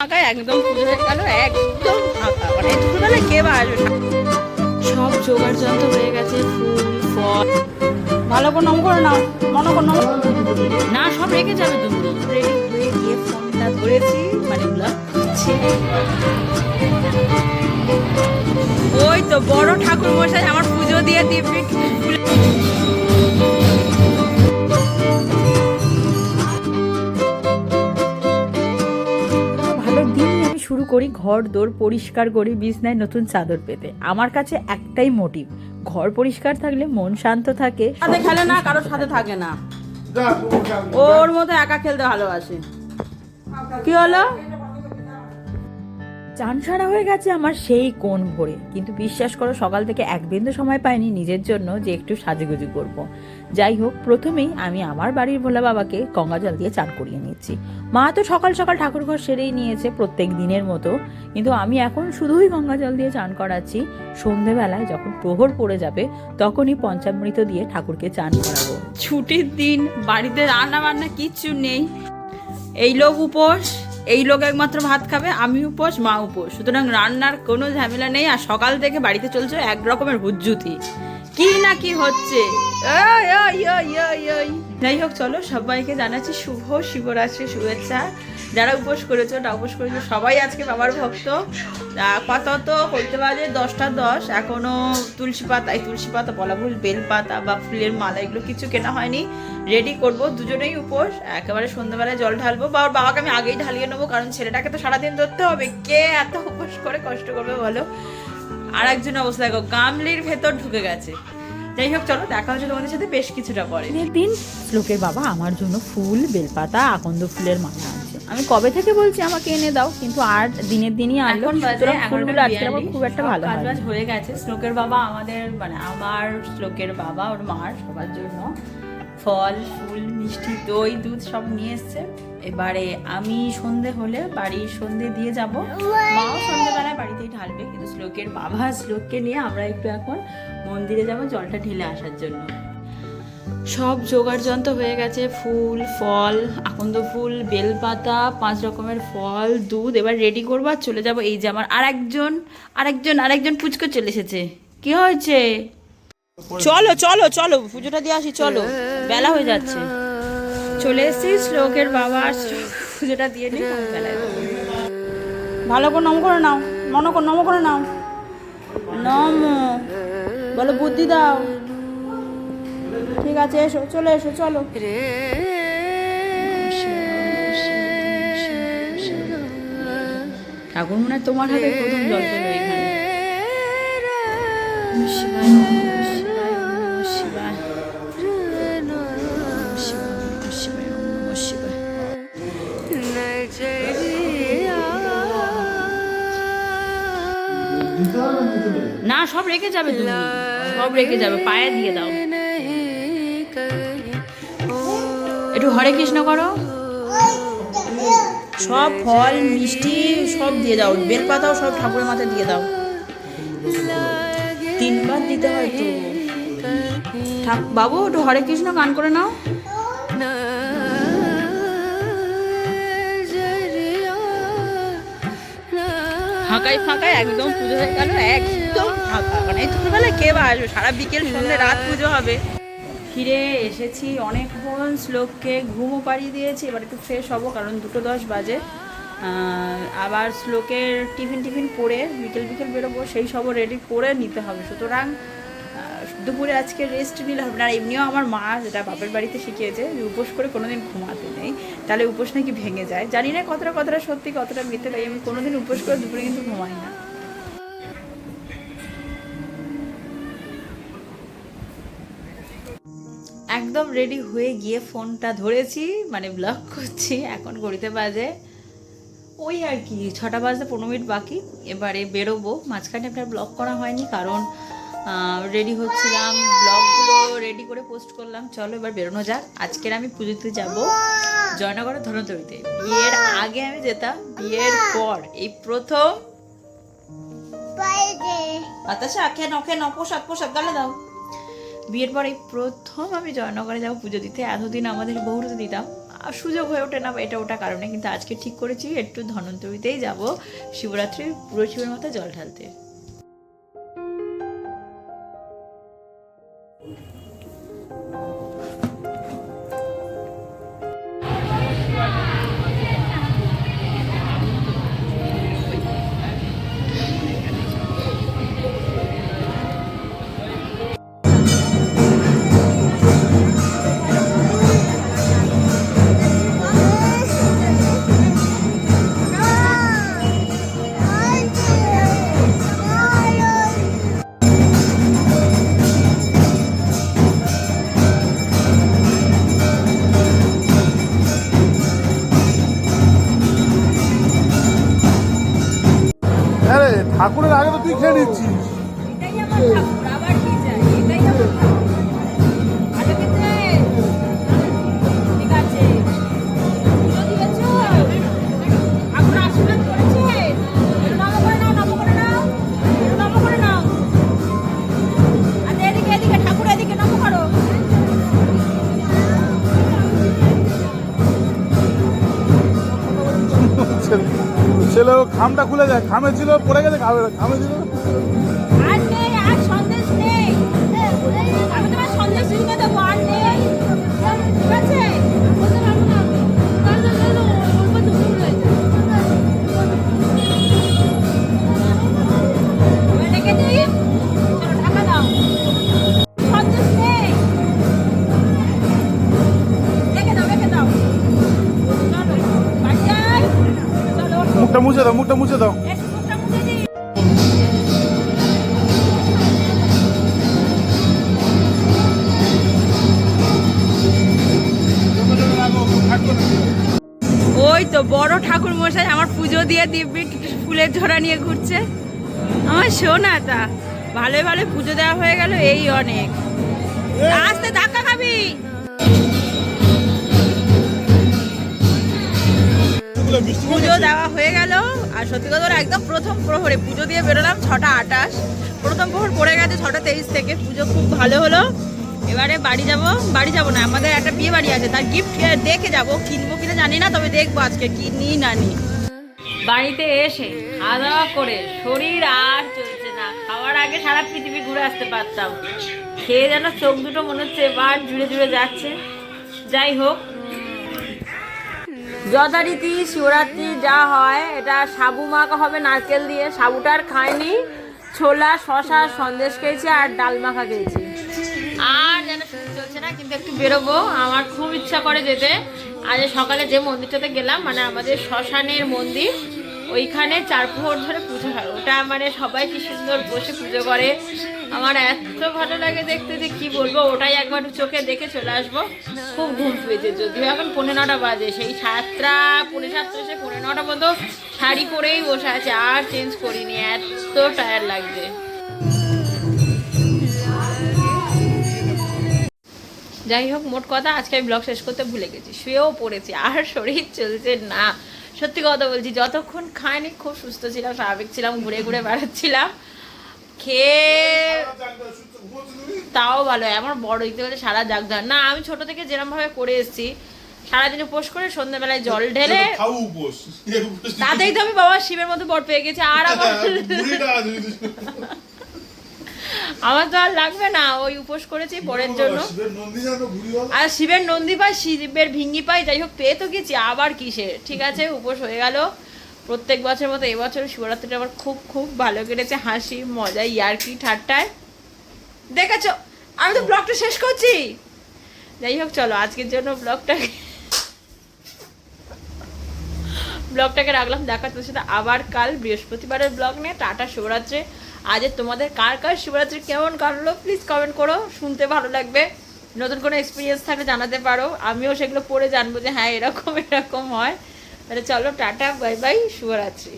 ফাঁকা একদম পুজো হয়ে গেল একদম ফাঁকা। মানে দুপুরবেলা কে বা আসবে সব জোগাড় যন্ত্র হয়ে গেছে ফুল ফল। ভালো করে নম করে নাও মনে করে না সব রেখে যাবে তুমি রেডি হয়ে গিয়ে ফোনটা ধরেছি মানে ব্লগ করছি ওই তো বড় ঠাকুর মশাই আমার পুজো দিয়ে দিব্যি করি ঘর দোর পরিষ্কার করি বিছনায় নতুন চাদর পেতে। আমার কাছে একটাই মোটিভ ঘর পরিষ্কার থাকলে মন শান্ত থাকে। সাথে খেলে না কারোর সাথে থাকে না। ওর মতো একা খেলতে ভালোবাসে। কি হলো? চান সারা হয়ে গেছে আমার সেই কোণ ভরে। কিন্তু বিশ্বাস করো, সকাল থেকে এক বিন্দু সময় পাইনি নিজের জন্য যে একটু সাজুগুজু করব। যাই হোক, প্রথমেই আমি আমার বাড়ির ভোলা বাবাকে গঙ্গা জল দিয়ে চান করিয়ে নিচ্ছি। মা তো সকাল সকাল ঠাকুর ঘর সেরেই নিয়েছে প্রত্যেক দিনের মতো। কিন্তু আমি এখন শুধুই গঙ্গা জল দিয়ে চান করাচ্ছি। সন্ধেবেলায় যখন প্রহর পড়ে যাবে, তখনই পঞ্চামৃত দিয়ে ঠাকুরকে চান করাবো। ছুটির দিন, বাড়িতে রান্না বান্না কিচ্ছু নেই। এই লোক উপোস। এই লোক একমাত্র ভাত খাবে আমি উপোস মা উপোস। সুতরাং রান্নার কোনো ঝামেলা নেই আর সকাল থেকে বাড়িতে চলছে এক রকমের হুজ্জুতি। কি না কি হচ্ছে। যাই হোক চলো সবাইকে জানাচ্ছি শুভ শিবরাত্রি শুভেচ্ছা। যারা উপোস করেছ না উপোস করেছ। সবাই আজকে বাবার ভক্ত। আপাতত করতে পারে দশটা দশ। এখনও তুলসী পাতা এই তুলসী পাতা বলা ভুল, বেল পাতা বা ফুলের মালা এগুলো কিছু কেনা হয়নি। রেডি করব, দুজনেই উপোস। একেবারে সন্ধ্যাবেলায় জল ঢালবো বা ওর বাবাকে আমি আগেই ঢালিয়ে নেব, কারণ ছেলেটাকে তো সারাদিন ধরতে হবে। কে এত উপোস করে কষ্ট করবে বলো? আর একজন অবস্থা, দেখো, গামলির ভেতর ঢুকে গেছে। যাই হোক, চলো, দেখা হচ্ছে তোমাদের সাথে বেশ কিছুটা পরে। দিন শ্লোকের বাবা আমার জন্য ফুল বেলপাতা আকন্দ ফুলের মালা। আমি কবে থেকে বলছি আমাকে এনে দাও কিন্তু আর দিনের দিনই আনলো। ফুলগুলো আজকে আমার খুব একটা ভালো কাজ বাজ হয়ে গেছে। শ্লোকের বাবা আমাদের মানে আমার শ্লোকের বাবা ওর মার সবার জন্য। ফল ফুল মিষ্টি দই দুধ সব নিয়ে এসছে। এবারে আমি সন্ধে হলে বাড়ির সন্ধে দিয়ে যাব। মাও সন্ধেবেলায় বাড়িতেই ঢালবে কিন্তু শ্লোকের বাবা শ্লোককে নিয়ে আমরা একটু এখন মন্দিরে যাব জলটা ঢেলে আসার জন্য। সব জোগাড় যন্ত্র হয়ে গেছে, ফুল, ফল, আকন্দ ফুল, বেলপাতা, পাঁচ রকমের ফল, দুধ, এবার রেডি করব আর চলে যাব এই যে আমার আরেকজন আরেকজন আরেকজন পুচকো চলে এসেছে। কি হয়েছে? চলো চলো চলো, পুজোটা দিয়ে আসি, চলো। বেলা হয়ে যাচ্ছে। চলে এসেছি শ্লোকের বাবা পুজোটা দিয়ে নি। ভালো করে নম করে নাও, মনে করে, নম করে নাও। নম। বলো বুদ্ধি দাও। ঠিক আছে এসো চলে এসো চলো। ঠাকুর মনে হয় তোমার হাতে প্রথম জল পেল এখানে। না সব রেখে যাবে তুমি। সব রেখে যাবে পায়ে দিয়ে দাও। একটু হরে কৃষ্ণ করো। সব ফল, মিষ্টি সব দিয়ে দাও, বেলপাতাও সব ঠাকুরের মাথায় দিয়ে দাও। তিনবার দিতে হয় তো। বাবু, একটু হরে কৃষ্ণ গান করে নাও। ফাঁকাই ফাঁকাই, একদম পুজো হয়ে গেল, একদম ফাঁকা। মানে দুপুরবেলা কে বা আসবে? সারা বিকেল সন্ধ্যে রাত পুজো হবে। ফিরে এসেছি, অনেকক্ষণ শ্লোককে ঘুমও পাড়িয়ে দিয়েছি, এবার একটু ফ্রেশ হব কারণ দুটো দশ বাজে। আবার শ্লোকের টিফিন টিফিন পরে বিকেল বিকেল বেরোবো, সেই সবও রেডি করে নিতে হবে। সুতরাং দুপুরে আজকে রেস্ট নিলে হবে না। আর এমনিও আমার মা যেটা বাপের বাড়িতে শিখিয়েছে যে উপোস করে কোনোদিন ঘুমাতে নেই, তাহলে উপোস নাকি ভেঙে যায়। জানি না কতটা কতটা সত্যি, কতটা মিথ্যে, তাই আমি কোনোদিন উপোস করে দুপুরে কিন্তু ঘুমাই না। একদম রেডি হয়ে গিয়ে ফোনটা ধরেছি মানে ব্লক করছি এখন ঘড়িতে বাজে ওই আর কি ছটা বাজতে পনেরো মিনিট বাকি এবারে বেরোবো। মাঝখানে আপনার ব্লগ করা হয়নি কারণ রেডি হচ্ছিলাম ব্লগগুলো রেডি করে পোস্ট করলাম। চলো এবার বেরোনো যাক। আজকের আমি পুজোতে যাব জয়নগরের ধনতরিতে বিয়ের আগে আমি যেতাম বিয়ের পর এই প্রথম বাতাসা খেয়ে নখে ন পোশাক পোশাক গালে দাও। বিয়ের পর এই প্রথম আমি জয়নগরে যাব পুজো দিতে, এতদিন আমাদের বহুরতে দিতাম। আর সুযোগ হয়ে ওঠে না এটা ওটা কারণে, কিন্তু আজকে ঠিক করেছি, একটু ধনন্তরিতেই যাব। শিবরাত্রির পুরো শিবের মতো জল ঢালতে। ঠাকুরের আগে তো তুই খেয়ে নিচ্ছিস। ছেলে খামটা খুলে যায়। খামে ছিল, পড়ে গেছে, খামে খামে ছিল। আর নেই, আর সন্দেশ নেই। আমি তোমার সন্দেশ নেই। দাও মুখটা মুছে দাও। ওই তো বড় ঠাকুর মশাই আমার পুজো দিয়ে দিব্যি ফুলের ঝোড়া নিয়ে ঘুরছে। আমার শোনা তা। ভালোই ভালো পুজো দেওয়া হয়ে গেল এই অনেক। আসতে ধাক্কা খাবি। পুজো দেওয়া হয়ে গেল। আর সত্যি কথা একদম প্রথম প্রহরে পুজো দিয়ে বেরোলাম ছটা আটাশ। প্রথম প্রহর পড়ে গেছে ছটা তেইশ থেকে। পুজো খুব ভালো হলো। এবারে বাড়ি যাব বাড়ি যাব না, আমাদের একটা বিয়ে বাড়ি আছে, তার গিফট দেখে যাব, কিনবো কিনা জানি না, তবে দেখব আজকে কি নিই না নি। বাড়িতে এসে খাওয়া দাওয়া করে শরীর আর চলছে না। খাওয়ার আগে সারা পৃথিবী ঘুরে আসতে পারতাম। খেয়ে যেন চোখ দুটো মনে হচ্ছে এবার জুড়ে জুড়ে যাচ্ছে। যাই হোক যথারীতি শিবরাত্রি যা হয়, এটা সাবু মাখা হবে নারকেল দিয়ে। সাবুটার খায়নি ছোলা শশা সন্দেশ খেয়েছি আর ডাল মাখা খেয়েছি। আর যেন চলছে না, কিন্তু একটু বেরোবো। আমার খুব ইচ্ছা করে যেতে। আজ সকালে যে মন্দিরটাতে গেলাম মানে আমাদের শ্মশানের মন্দির ওইখানে চার প্রহর ধরে পুজো হয়। ওটা মানে সবাই কি সুন্দর বসে পুজো করে। আমার এত ভালো লাগে দেখতে যে কি বলব, ওটাই একবার চোখে দেখে চলে আসব। খুব ঘুম পেয়েছে। যদিও এখন পৌনে নটা বাজে, সেই সাতটা, পৌনে সাতটা এসে পনেরো নটা পর্যন্ত শাড়ি পরেই বসে আছে। আর চেঞ্জ করিনি, এত টায়ার লাগছে। যাই হোক, মোট কথা আজকে আমি ব্লগ শেষ করতে ভুলে গেছি। শুয়েও পড়েছি, আর শরীর চলছে না। সত্যি কথা বলছি যতক্ষণ খাইনি খুব সুস্থ ছিলাম স্বাভাবিক ছিলাম ঘুরে ঘুরে বেড়াচ্ছিলাম। খেয়ে তাও ভালো আমার বড় দেখতে গেলে সারা জাগ না আমি ছোট থেকে যেরকম ভাবে করে এসেছি সারাদিন উপোস করে সন্ধ্যাবেলায় জল ঢেলে তাতেই তো আমি বাবা শিবের মতো বর পেয়ে গেছি আর আমার আমার তো আর লাগবে না ওই উপোস করেছি পরের জন্য। আর শিবের নন্দী পাই শিবের ভিঙ্গি পাই যাই হোক পেয়ে তো গেছি আবার কিসে? ঠিক আছে উপোস হয়ে গেল। প্রত্যেক বছর মতো এবছর শিবরাত্রিটা আমার খুব খুব ভালো কেটেছে হাসি মজা ইয়ার্কি ঠাট্টায়। দেখেছ? আমি তো ব্লগটা শেষ করছি। যাই হোক চলো আজকের জন্য ব্লগটাকে ব্লগটাকে রাখলাম দেখা তোর সাথে আবার কাল বৃহস্পতিবারের ব্লগ নিয়ে টাটা শিবরাত্রি আজ তোমাদের কার কার শিবরাত্রি কেমন কাটলো? প্লিজ কমেন্ট করো, শুনতে ভালো লাগবে। নতুন কোনো এক্সপিরিয়েন্স থাকলে জানাতে পারো। আমিও সেগুলো পড়ে জানব যে হ্যাঁ এরকম এরকম হয়। তাহলে চলো, টাটা বাই বাই শুভরাত্রি।